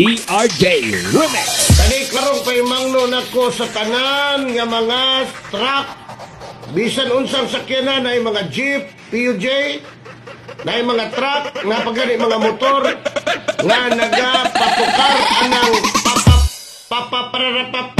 DRJ Remix. Kani karong paimangno nako sa tanan nga mga truck bisan unsang sakyanan ay mga jeep, PUJ, na mga truck, nga pagani mga motor nga nagapatukar anang papap, papaparapap,